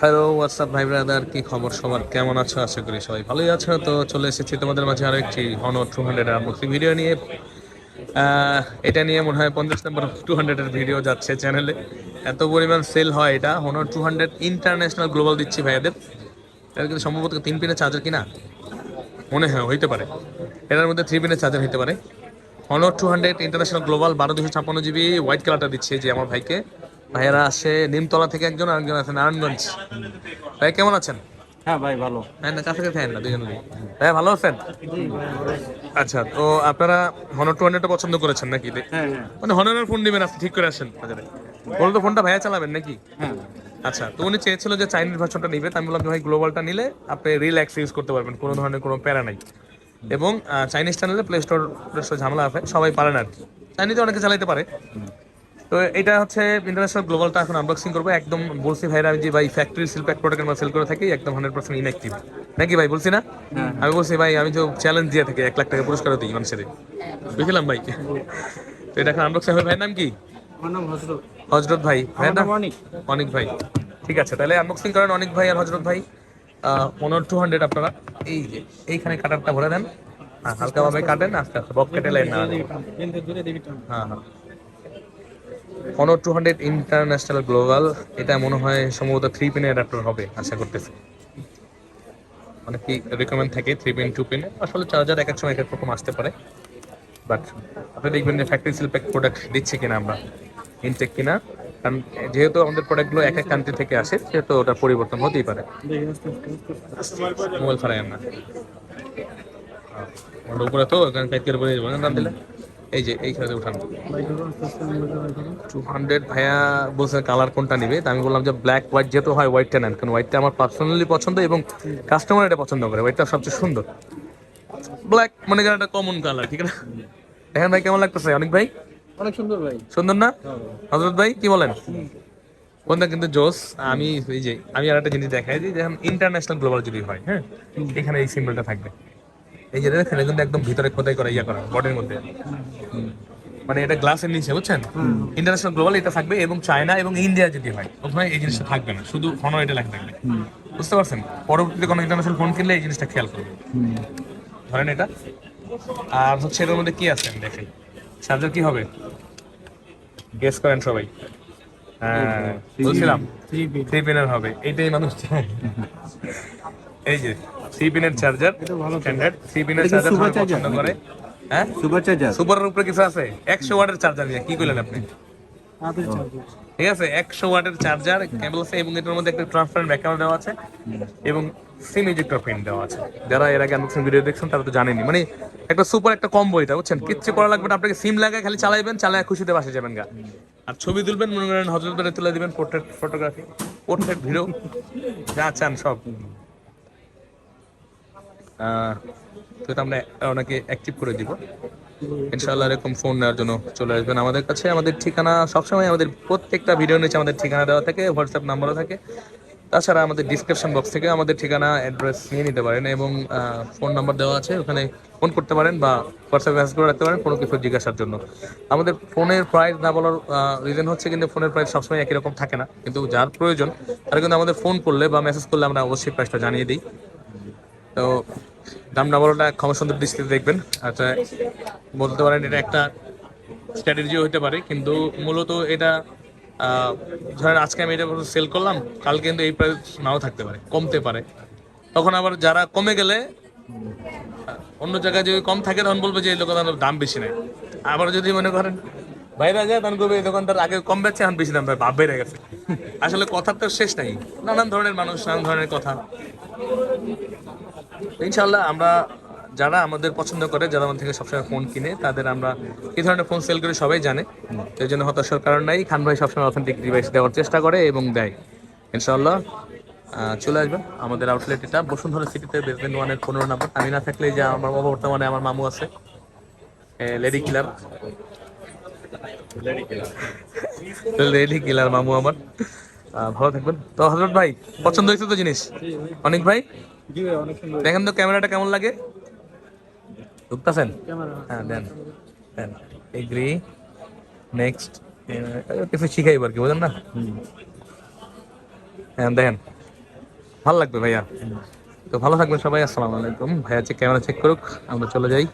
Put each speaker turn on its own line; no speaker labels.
Hello WhatsApp ভাই brother কি খবর সবার? কেমন আছো? আশা করি সবাই ভালোই আছো। তো চলে এসেছি তোমাদের মাঝে আরও একটি হনো টু হান্ড্রেড আনবক্সিং ভিডিও নিয়ে। এটা নিয়ে মনে হয় পঞ্চাশ নম্বর টু হান্ড্রেডের ভিডিও যাচ্ছে চ্যানেলে এত পরিমাণ সেল হয় এটা। হনো টু হান্ড্রেড ইন্টারন্যাশনাল গ্লোবাল দিচ্ছি ভাইয়াদের। এটা কিন্তু সম্ভবত তিন পিনের চার্জার কিনা? মনে হয়, হইতে পারে। এটার মধ্যে থ্রি পিনের চার্জার হইতে পারে। Honor two hundred international global বারো দুশো ছাপ্পান্ন জিবি হোয়াইট কালারটা দিচ্ছে যে আমার ভাইকে। ভাইয়েরা আসে নিমতলা থেকে একজন আরেকজন আছে নারায়ণগঞ্জ। ভাই কেমন আছেন?
হ্যাঁ ভাই ভালো।
হ্যাঁ না কাছে কাছে না দুজন ভাই ভালো আছেন? আচ্ছা তো আপনারা হনর টু হান্ড্রেডটা পছন্দ করেছেন নাকি? মানে হনরের ফোন নেবেন আপনি ঠিক করে আসেন বাজারে। বলো তো ফোনটা ভাইয়া চালাবেন নাকি?
হ্যাঁ।
আচ্ছা তো উনি চেয়েছিল যে চাইনিজ ভার্সনটা নিবে আমি বললাম যে ভাই গ্লোবালটা নিলে আপনি রিল্যাক্স ইউজ করতে পারবেন কোনো ধরনের কোনো প্যারা নাই। এবং চাইনিজটা নিলে প্লে স্টোর প্লে স্টোর ঝামেলা আছে সবাই পারে না আর কি। চাইনিজে অনেকে চালাইতে পারে। তো এটা হচ্ছে ইন্টারন্যাশনাল গ্লোবালটা এখন আনবক্সিং করব। একদম বলছি ভাইরা আমি যে ভাই ফ্যাক্টরি সিল প্যাক প্রোডাক্ট আমরা সেল করে থাকি একদম হান্ড্রেড পার্সেন্ট ইনঅ্যাক্টিভ নাকি ভাই বলছি না?
হ্যাঁ।
আমি বলছি ভাই আমি তো চ্যালেঞ্জ দিয়ে থাকি এক লাখ টাকা পুরস্কার দিই মানুষের বুঝলাম ভাই? তো এটা এখন আনবক্সিং হবে। ভাইয়ের নাম কি?
হজরত।
ভাই। ভাইয়ের নাম
অনেক।
অনেক ভাই। ঠিক আছে তাহলে আনবক্সিং করেন অনেক ভাই আর হজরত ভাই। পনেরো টু হান্ড্রেড আপনারা। এই যে এইখানে কাটারটা ভরে দেন। হ্যাঁ হালকা ভাবে কাটেন আস্তে আস্তে বক কেটে লাইন না হ্যাঁ হ্যাঁ। পনেরো টু হান্ড্রেড ইন্টারন্যাশনাল গ্লোবাল এটা মনে হয় সম্ভবত থ্রি পিনের অ্যাডাপ্টার হবে, আশা করতেছি। মানে কি রেকমেন্ড থাকে থ্রি পিন টু পিনে আসলে চার্জার এক এক সময় এক এক রকম আসতে পারে। বাট আপনি দেখবেন যে ফ্যাক্টরি সিল প্যাক প্রোডাক্ট দিচ্ছে কিনা আমরা ইনটেক কিনা, কারণ যেহেতু আমাদের প্রোডাক্টগুলো এক এক কান্ট্রি থেকে আসে, সেহেতু ওটা পরিবর্তন হতেই পারে। মোবাইল না। ওটা উপরে তো দেবো নাম দিলে। এই যে এই খেলাতে উঠানো। টু হান্ড্রেড ভাইয়া বলছে কালার কোনটা নিবে? তা আমি বললাম যে ব্ল্যাক হোয়াইট যেহেতু হয় হোয়াইটটা নেন কারণ হোয়াইটটা আমার পার্সোনালি পছন্দ এবং কাস্টমার এটা পছন্দ করে হোয়াইটটা সবচেয়ে সুন্দর। ব্ল্যাক মনে করেন একটা কমন কালার ঠিক আছে? দেখেন ভাই কেমন লাগতেছে? অনেক ভাই?
অনেক সুন্দর ভাই।
সুন্দর না? হজরত ভাই কি বলেন? কোনটা কিন্তু জোস আমি এই যে আমি আর একটা জিনিস দেখাই দিই যখন ইন্টারন্যাশনাল গ্লোবাল যদি হয় হ্যাঁ? এখানে এই সিম্বলটা থাকবে। এই যে দেখেন কিন্তু একদম ভিতরে খোদাই করা ইয়া করা বডির মধ্যে। মানে এটা গ্লাসের নিচে বুঝছেন? ইন্টারন্যাশনাল গ্লোবাল এটা থাকবে এবং চায়না এবং ইন্ডিয়া যদি হয় ওখানে এই জিনিসটা থাকবে না শুধু ফোন এটা লেখা থাকবে। বুঝতে পারছেন? পরবর্তীতে কোনো ইন্টারন্যাশনাল ফোন কিনলে এই জিনিসটা খেয়াল করবে ধরেন এটা। আর হচ্ছে এটার মধ্যে কি আছে? দেখেন চার্জার কি হবে? গেস করেন সবাই। হ্যাঁ বলছিলাম
থ্রি
পিনের হবে। এইটাই মানুষ চায়। এই যে থ্রি পিনের চার্জার স্ট্যান্ডার্ড থ্রি পিনের চার্জার সবাই পছন্দ করে? হ্যাঁ?
সুপার চার্জার
সুপারের উপরে কিছু আছে? একশো ওয়াটের চার্জার কি করলেন আপনি? ঠিক আছে একশো ওয়াটের চার্জার কেবল আছে এবং এটার মধ্যে একটা ট্রান্সপারেন্ট ব্যাকআপ দেওয়া আছে এবং সিম ইজেক্টর পিন দেওয়া আছে। যারা এর আগে আনবক্সিং ভিডিও দেখছেন তারা তো জানেনি মানে একটা সুপার একটা কম্বো এটা বুঝছেন? কিচ্ছু করা লাগবে না আপনাকে সিম লাগায় খালি চালাইবেন চালায় খুশিতে বাসে যাবেন গা। আর ছবি তুলবেন মনে করেন হজরত তুলে দিবেন পোর্ট্রেট ফটোগ্রাফি পোর্ট্রেট ভিডিও যা চান সব। এটা আমরা ওনাকে অ্যাক্টিভ করে দিব। ইনশাআল্লাহ এরকম ফোন নেওয়ার জন্য চলে আসবেন আমাদের কাছে। আমাদের ঠিকানা সবসময় আমাদের প্রত্যেকটা ভিডিও নিচে আমাদের ঠিকানা দেওয়া থাকে হোয়াটসঅ্যাপ নাম্বারও থাকে। তাছাড়া আমাদের ডিসক্রিপশন বক্স থেকে আমাদের ঠিকানা অ্যাড্রেস নিয়ে নিতে পারেন এবং ফোন নাম্বার দেওয়া আছে, ওখানে ফোন করতে পারেন বা হোয়াটসঅ্যাপ মেসেজ করে রাখতে পারেন কোনো কিছু জিজ্ঞাসার জন্য। আমাদের ফোনের প্রাইস না বলার রিজন হচ্ছে কিন্তু ফোনের প্রাইস সবসময় একই রকম থাকে না। কিন্তু যার প্রয়োজন, তারা কিন্তু আমাদের ফোন করলে বা মেসেজ করলে আমরা অবশ্যই প্রাইসটা জানিয়ে দিই। তো দাম না বলাটা ক্ষমা সুন্দর দৃষ্টিতে দেখবেন। আচ্ছা বলতে পারেন এটা একটা স্ট্র্যাটেজিও হতে পারে, কিন্তু মূলত এটা ধরেন আজকে আমি এটা সেল করলাম কাল কিন্তু এই প্রাইস নাও থাকতে পারে, কমতে পারে। তখন আবার যারা কমে গেলে অন্য জায়গায় যদি কম থাকে, তখন বলবে যে এই দোকানের দাম বেশি নেই। আবার যদি মনে করেন বাইরে যায়, তখন করবে এই দোকানদার আগে কম বেচছে এখন বেশি দাম পায়। ভাব বেড়ে গেছে। আসলে কথার তো শেষ নাই। নানান ধরনের মানুষ, নানান ধরনের কথা। ইনশাল্লাহ আমরা যারা আমাদের পছন্দ করে যারা আমাদের থেকে সবসময় ফোন কিনে তাদের আমরা এই ধরনের ফোন সেল করে সবাই জানে। এই জন্য হতাশার কারণ নাই। খান ভাই সবসময় অথেন্টিক ডিভাইস দেওয়ার চেষ্টা করে এবং দেয়। ইনশাল্লাহ চলে আসবেন আমাদের আউটলেট এটা বসুন্ধরা সিটিতে বেসমেন্ট ওয়ানের পনেরো নাম্বার আমি না থাকলে যে আমার বাবা বর্তমানে আমার মামু আছে লেডি কিলার লেডি কিলার মামু আমার। ভালো থাকবেন। তো হজরত ভাই পছন্দ হয়েছে তো জিনিস? অনেক ভাই? দেখেন তো ক্যামেরাটা কেমন লাগে? ঢুকতেছেন? হ্যাঁ। দেন দেন এগ্রি নেক্সট কিছু শিখাইব আর কি বোঝেন না? হ্যাঁ দেখেন ভালো লাগবে ভাইয়া। তো ভালো থাকবেন সবাই আসসালামু আলাইকুম। ভাইয়া চেক ক্যামেরা চেক করুক আমরা চলে যাই।